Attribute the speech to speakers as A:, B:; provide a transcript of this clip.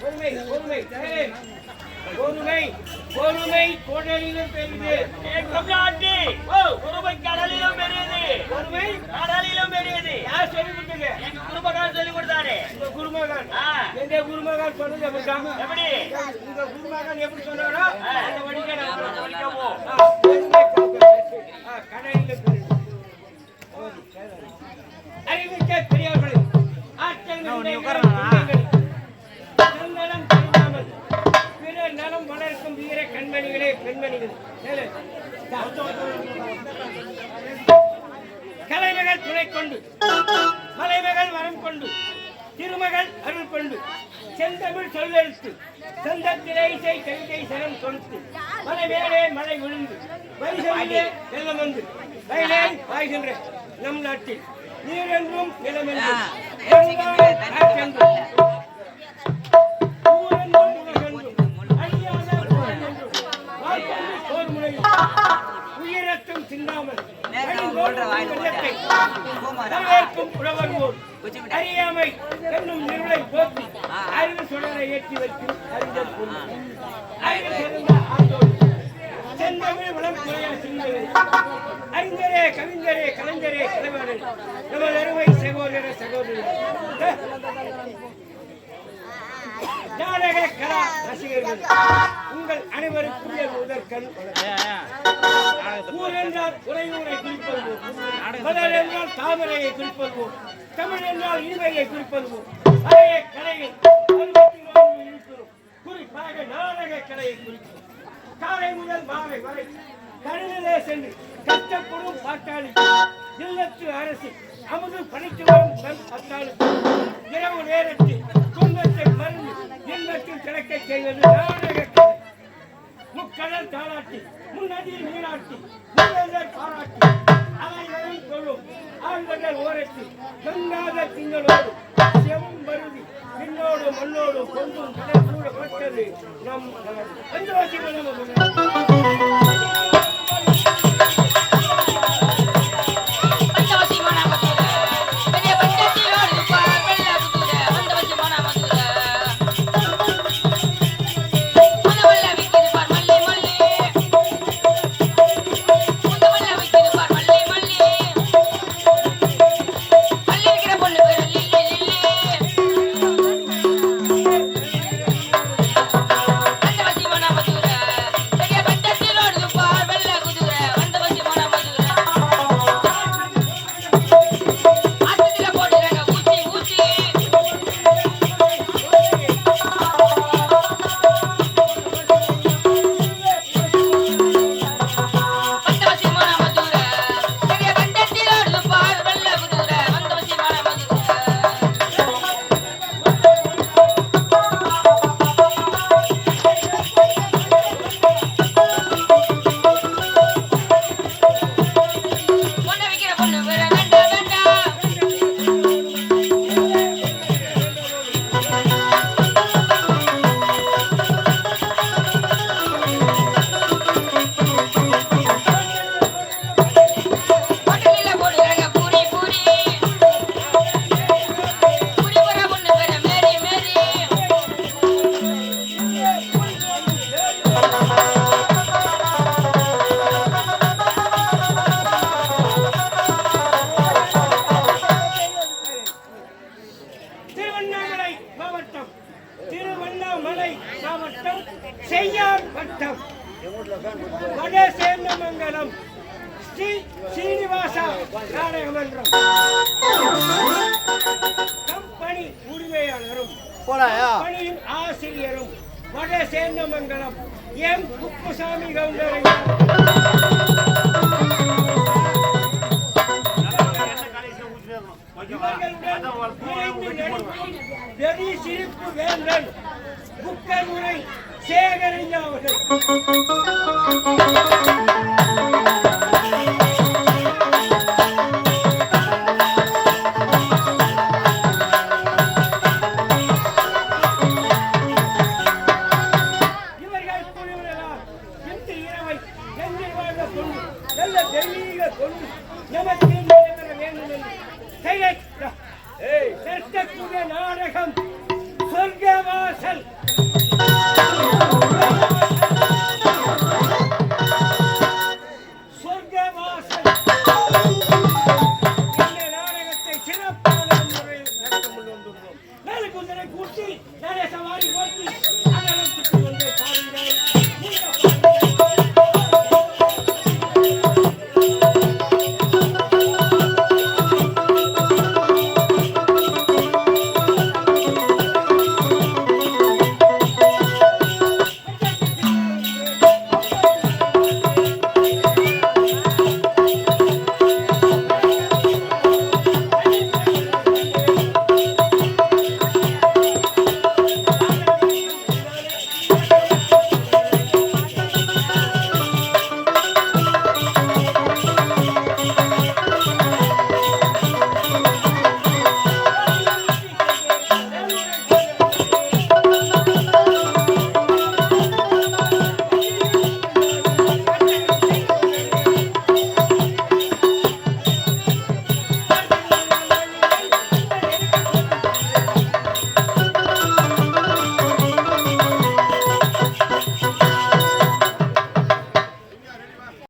A: பொறுமை சரி. பொறுமை பொறுமை கடலிலும்
B: பெரியது
A: பொறுமை
B: கடலிலும் பெரியது
A: யார் சொல்லி
B: எங்க சொல்லி கொடுத்தாரு
A: உங்க
B: ஆ.
A: சொன்னது
B: எப்படி
A: உங்க எப்படி சொன்னாரோ அந்த நான் கடலிலும் அறிவிக்க ஆற்றல் வளர்க்கும் வீர கண்மணிகளே பெண்மணிகளே. மேலே. கலைமகள் துணை கொண்டு மலைமகள் வரம் கொண்டு திருமகள் அருள் கொண்டு செந்தமிழ் சொல்லெழுத்து சந்தத்திலே இசை கவிதை சரம் கொடுத்து மலை மேலே மழை விழுந்து வரிசையிலே வெள்ளம் வந்து வயலே பாய்கின்ற நம் நாட்டில் நீரென்றும் நிலமென்றும் எங்காலும் சிந்தாமல் வரவேற்கும் உழவர்வோர் அறியாமை என்னும் நிருளை போக்கி அறிவு சுடரை ஏற்றி வைக்கும் அறிஞர் அறிவு சிறந்த ஆண்டோடு செந்தமிழ் வளம் குறையா சிந்தனை. அறிஞரே கவிஞரே கலைஞரே கலைவரே நமது அருமை சகோதர சகோதரி நாடக கலா ரசிகர்கள் உங்கள் அனைவருக்குரிய என் முதற்கண் வணக்கம். ஊர் என்றால் உறையூரை குறிப்பதுவோம். மலர் என்றால் தாமரையை குறிப்பதுவோம். தமிழ் என்றால் இனிமையை குறிப்பதுவோம். பழைய கலையில் குறிப்பாக நாடக கலையை குறிப்போம். காலை முதல் மாலை வரை கடலிலே சென்று கஷ்டப்படும் பாட்டாளி இல்லத்து அரசு அமுது பணித்து வரும் பட்டாளி இரவு நேரத்தில் துன்பத்தை மறந்து இன்பத்தில் கிடக்கச் செய்வது முக்கடல் தாளாட்டி முன்னதியில் நீராட்டி முன்னதர் பாராட்டி அலைகளும் தொழும் ஆழ்வதல் ஓரத்தில் கங்காத திங்களோடு செம்பருதி பின்னோடு மண்ணோடு கொண்டும் கடல் கூட நம் பஞ்சவாசி எந்த நம்ம திருவண்ணாமலை மாவட்டம் செய்யார் வட்டம். வடசேந்தமங்கலம் ஸ்ரீ சீனிவாசா நாடக மன்றம் கம்பெனி உரிமையாளரும் கம்பெனியின் ஆசிரியரும் வடசேந்தமங்கலம் எம். குப்புசாமி கவுண்டர் இவர்களுடன் இணைந்து நடிக்கும் வெறி சிரிப்பு வேந்தன். குக்கர் முறை சேகரிஞ்ச நாடகம் મોટી ત્યારે સવારી મોટી